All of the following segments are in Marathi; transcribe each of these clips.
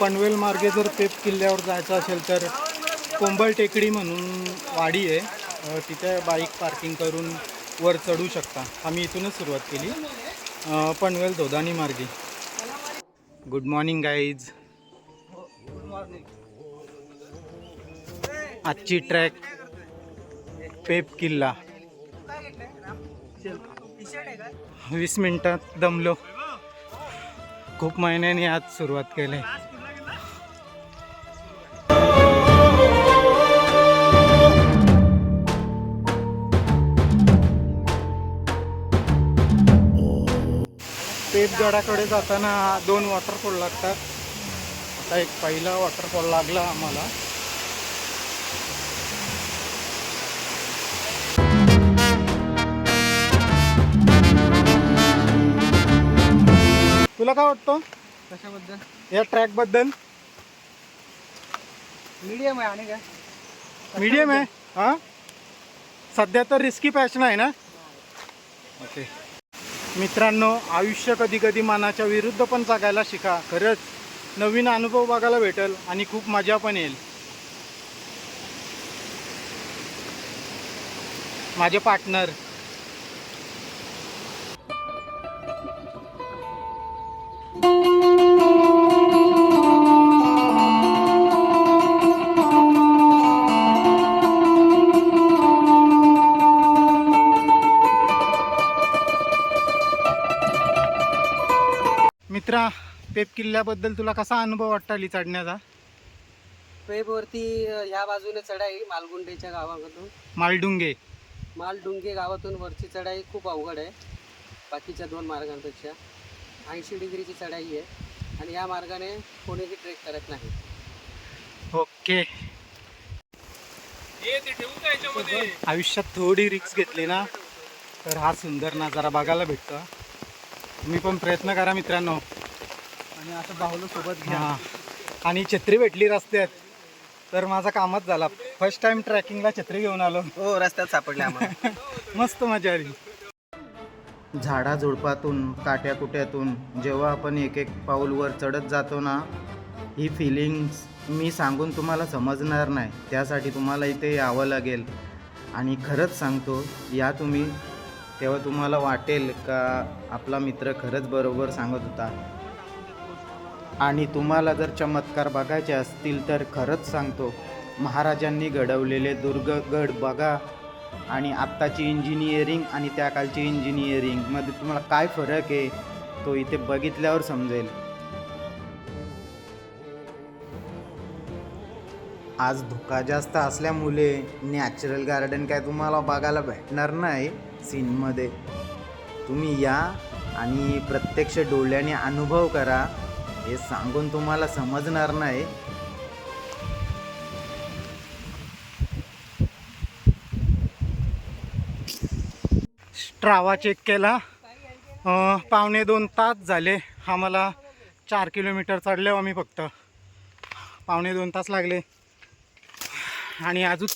पनवेल मार्गे जर पेप किल्ल्यावर जायचं असेल तर कोंबळ टेकडी म्हणून वाडी आहे. तिथे बाईक पार्किंग करून वर चढू शकता. आम्ही इथूनच सुरुवात केली. पनवेल दोदानी मार्गे. गुड मॉर्निंग गाईज आजची ट्रॅक पेप किल्ला. वीस मिनटात दमलो. खूप महिन्याने आज सुरुवात केली. पेपगडाकडे जाताना दोन वॉटरफॉल लागतात. आता एक पहिला वॉटरफॉल लागला आम्हाला. तुला काय वाटतं? कशाबद्दल? या ट्रॅकबद्दल? मीडियम आहे आणि काय? मीडियम आहे? हा? सध्या तर रिस्की पॅशन आहे ना? ओके मित्रांनो आयुष्य कधी कधी मनाच्या विरुद्ध पण जगायला शिका. खरंच नवीन अनुभव बघायला भेटेल आणि खूप मजा पण येईल. माझे पार्टनर पेप किल्ल्याबद्दल तुला कसा अनुभव वाटताली चढण्याचा? पेबवरती ह्या बाजूने चढाई मालगुंडेच्या गावामधून. मालडुंगे. मालडुंगे गावातून वरची चढाई खूप अवघड आहे बाकीच्या दोन मार्गांपेक्षा. ऐंशी डिग्रीची चढाई आहे आणि या मार्गाने कोणीही ट्रेक करत नाही. ओके. आयुष्यात थोडी रिक्स घेतली ना तर हा सुंदर नजारा बघायला भेटतो. तुम्ही पण प्रयत्न करा मित्रांनो. आणि असं बाहुलं सोबत हा. आणि छत्री भेटली रस्त्यात. तर माझा कामच झाला. फर्स्ट टाइम ट्रॅकिंगला छत्री घेऊन आलो. हो रस्त्यात सापडले आम्हाला. मस्त मजा आली. झाडा झुडपातून काट्या कुट्यातून जेव्हा आपण एक एक पाऊल वर चढत जातो ना ही फिलिंग्स मी सांगून तुम्हाला समजणार नाही. त्यासाठी तुम्हाला इथे यावं लागेल. आणि खरंच सांगतो या तुम्ही तेव्हा तुम्हाला वाटेल का आपला मित्र खरंच बरोबर सांगत होता. आणि तुम्हाला जर चमत्कार बघायचे असतील तर खरंच सांगतो महाराजांनी घडवलेले दुर्गगड बघा आणि आत्ताची इंजिनिअरिंग आणि त्या कालची इंजिनिअरिंगमध्ये तुम्हाला काय फरक आहे तो इथे बघितल्यावर समजेल. आज धोका जास्त असल्यामुळे नॅचरल गार्डन काय तुम्हाला बघायला भेटणार नाही सीनमध्ये तुम्ही या आणि प्रत्यक्ष डोळ्याने अनुभव करा. हे सांगून तुम्हाला समजणार नाही. स्ट्रावा चेक केला. पावणे दोन तास झाले. आम्हाला चार किलोमीटर चढले हो आम्ही फक्त. पावणे दोन तास लागले. आणि अजून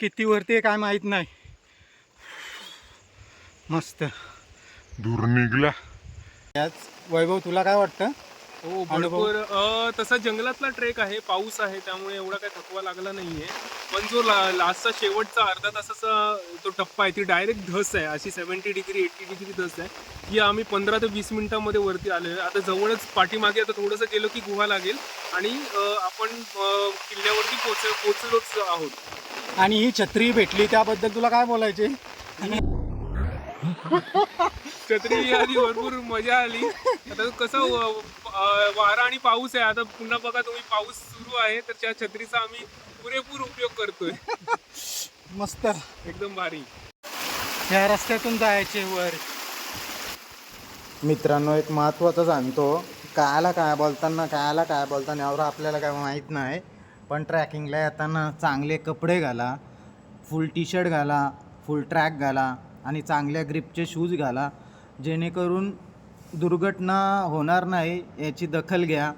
किती वरती आहे काय माहीत नाही. मस्त. दूर निघला. याच वैभव तुला काय वाटतं? हो? भरपूर. अ, तसा जंगलातला ट्रेक आहे पाऊस आहे त्यामुळे एवढा काही थकवा लागला नाहीये. पण जो ला लास्टचा शेवटचा अर्धा तासाचा तो टप्पा आहे ती डायरेक्ट धस आहे. अशी सेव्हन्टी डिग्री एट्टी डिग्री धस आहे. ही आम्ही पंधरा ते वीस मिनिटांमध्ये वरती आलो आहे आता जवळच पाठीमागे आता थोडंसं गेलो की गुहा लागेल. आणि अ, आपण अ, किल्ल्यावरती पोच पोचलोच आहोत. आणि ही छत्री भेटली त्याबद्दल तुला काय बोलायचे? छत्री आधी भरपूर मजा आली. आता कसं वारा आणि पाऊस आहे. आता पुन्हा बघा तुम्ही पाऊस सुरू आहे तर त्या छत्रीचा आम्ही पुरेपूर उपयोग करतोय. मस्त. एकदम भारी. या रस्त्यातून जायचे वर. मित्रांनो एक महत्त्वाचं सांगतो. कायला काय बोलताना कायला काय बोलताना यावर आपल्याला काय माहीत नाही. पण ट्रॅकिंगला येताना चांगले कपडे घाला फुल टी शर्ट घाला फुल ट्रॅक घाला आणि चांगल्या ग्रिपचे शूज घाला. जेणेकरून दुर्घटना होणार नाही याची दखल घ्या.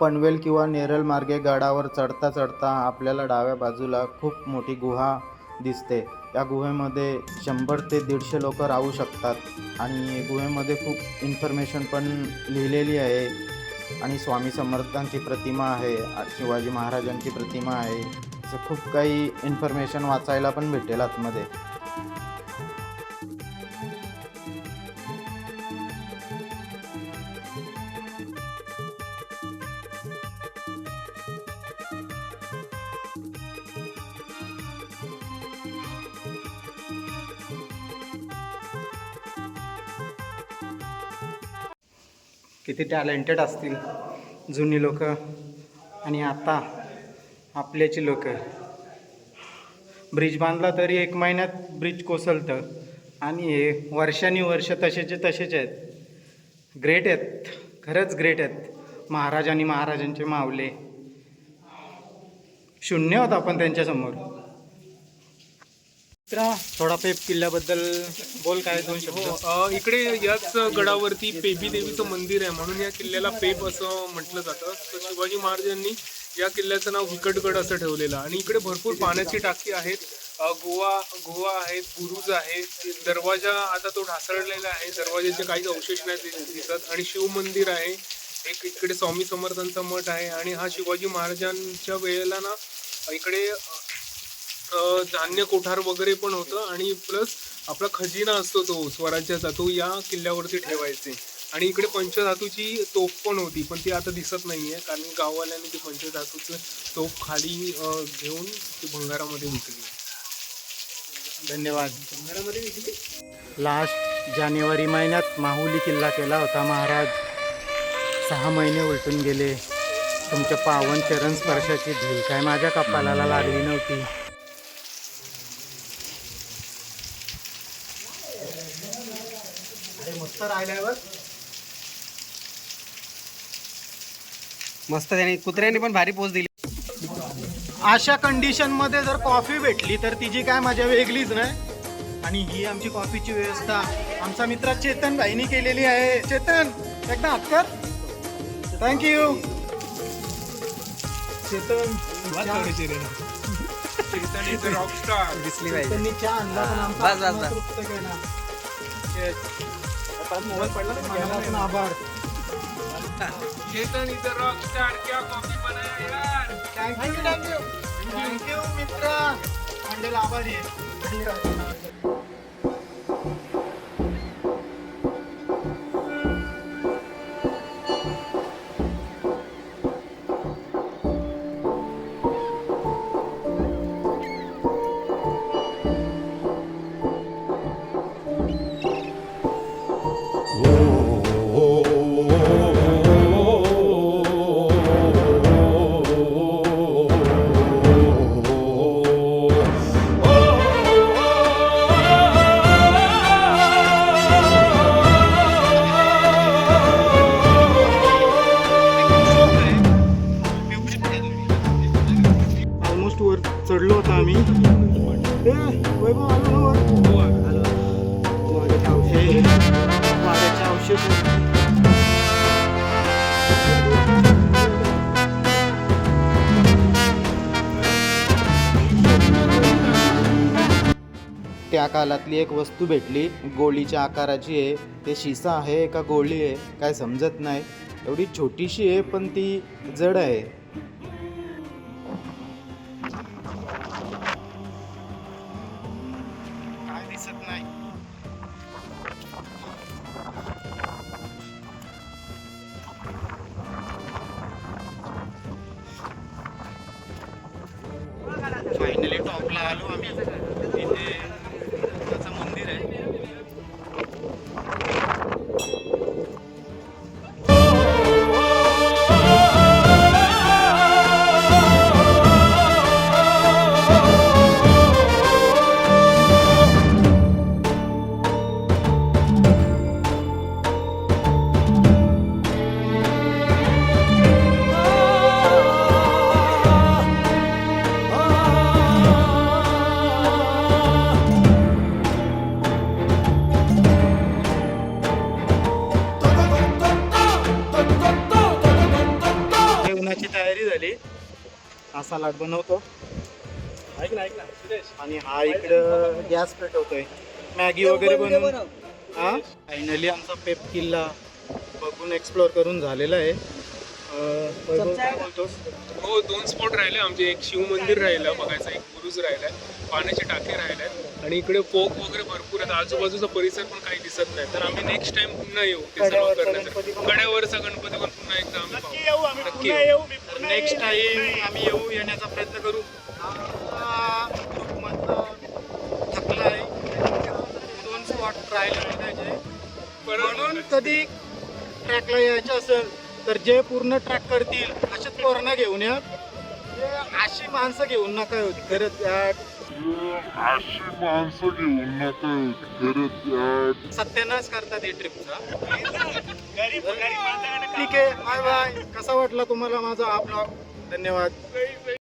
पनवेल किंवा नेरल मार्गे गडावर चढता चढता आपल्याला डाव्या बाजूला खूप मोठी गुहा दिसते. या गुहेमध्ये शंभर ते दीडशे लोक राहू शकतात आणि गुहेमध्ये खूप इन्फॉर्मेशन पण लिहिलेली आहे आणि स्वामी समर्थांची प्रतिमा आहे शिवाजी महाराजांची प्रतिमा आहे. असं खूप काही इन्फॉर्मेशन वाचायला पण भेटेल आतमध्ये. किती टॅलेंटेड असतील जुनी लोक आणि आता आपल्याची लोक. ब्रिज बांधला तरी एक महिन्यात ब्रिज कोसळतं आणि हे वर्षानी वर्ष तसेचे तसेच आहेत. ग्रेट आहेत. खरंच ग्रेट आहेत. महाराज आणि महाराजांचे मावले. शून्य होत आपण त्यांच्यासमोर. थोडा पेप किल्ल्याबद्दल बोल काय दोन हो शब्द? इकडे याच गडावरती पेबी देवीचं मंदिर आहे. म्हणून या किल्ल्याला पेब असं म्हटलं जातं. तर शिवाजी महाराजांनी या किल्ल्याचं नाव विकटगड असं ठेवलेलं आणि इकडे भरपूर पाण्याची टाकी आहेत. गोवा गोवा आहेत बुरुज आहेत दरवाजा आता तो ढासळलेला आहे. दरवाजाचे काही अवशेष नाही दिसत. आणि शिव मंदिर आहे. एक इकडे स्वामी समर्थांचा मठ आहे. आणि हा शिवाजी महाराजांच्या वेळेला ना इकडे धान्य कोठार वगैरे पण होतं आणि प्लस आपला खजिना असतो तो स्वराज्याचा तो या किल्ल्यावरती ठेवायचे. आणि इकडे पंचधातूची तोफ पण होती पण ती आता दिसत नाहीये कारण गाववाल्यांनी ती पंचधातूचं तोफ खाली घेऊन ती भंगारामध्ये विकली. धन्यवाद. लास्ट जानेवारी महिन्यात माहुली किल्ला केला होता महाराज. सहा महिने उलटून गेले. तुमच्या पावन चरण स्पर्शाची धील काय माझ्या कपालाला लागली नव्हती. मस्त राहिल्यावर. मस्त त्याने कुत्र्याने पण भारी पोच दिली. अशा कंडिशनमध्ये जर कॉफी भेटली तर तिची काय मजा वेगळीच नाही आणि ही आमची कॉफीची व्यवस्था. आमचा मित्र चेतन भाईनी केलेली आहे. चेतन एकदा हात कर. थँक्यू चेतन रॉकस्टार दिसली पाहिजे. मोबाईल पडला तर आभार. चेतन इज रॉकस्टार क्या कॉफी बनाया यार thank you thank you thank you मित्र. मंडेल आभारी आहे. वाघाचे त्या काळातली एक वस्तू भेटली. गोळीच्या आकाराची आहे. ते शिसा आहे का गोळी आहे काय समजत नाही. एवढी छोटीशी आहे पण ती जड आहे. फायनली टॉपला आलो आम्ही. इथे जेवणाची तयारी झाली. असा लाट बनवतो. ऐक ना ऐक ना सुरेश. आणि हा इकडं गॅस पेटवतोय. मॅगी वगैरे बनवून. हा? फायनली आमचा पेप किल्ला बघून एक्सप्लोअर करून झालेला आहे. वैभव, काय बोलतोस हो दोन स्पॉट राहिले आमचे. एक शिव मंदिर राहिलं बघायचं एक बुरुज राहिलाय. पाण्याचे टाके राहिले आणि इकडे फोक वगैरे भरपूर आहेत. आजूबाजूचा परिसर पण काही दिसत नाही. तर आम्ही नेक्स्ट टाइम पुन्हा येऊ ते सर्व करण्यासाठी. गणपती पण- कड्यावरचा गणपती पण पुन्हा एकदा आम्ही पाहू. नक्की येऊ. नेक्स्ट टाइम आम्ही येऊ येण्याचा प्रयत्न करू. हा थकला आहे दोन स्पॉट राहिले म्हणून कधी ट्रॅकला यायचं असेल तर जे पूर्ण ट्रॅक करतील अशीच पोरणं घेऊन या. अशी माणसं घेऊन नका करत या अशी माणसं घेऊन नका करत यात सत्यानाश करतात हे ट्रिपचा ठीक आहे बाय बाय कसा वाटला तुम्हाला माझा हा ब्लॉग धन्यवाद.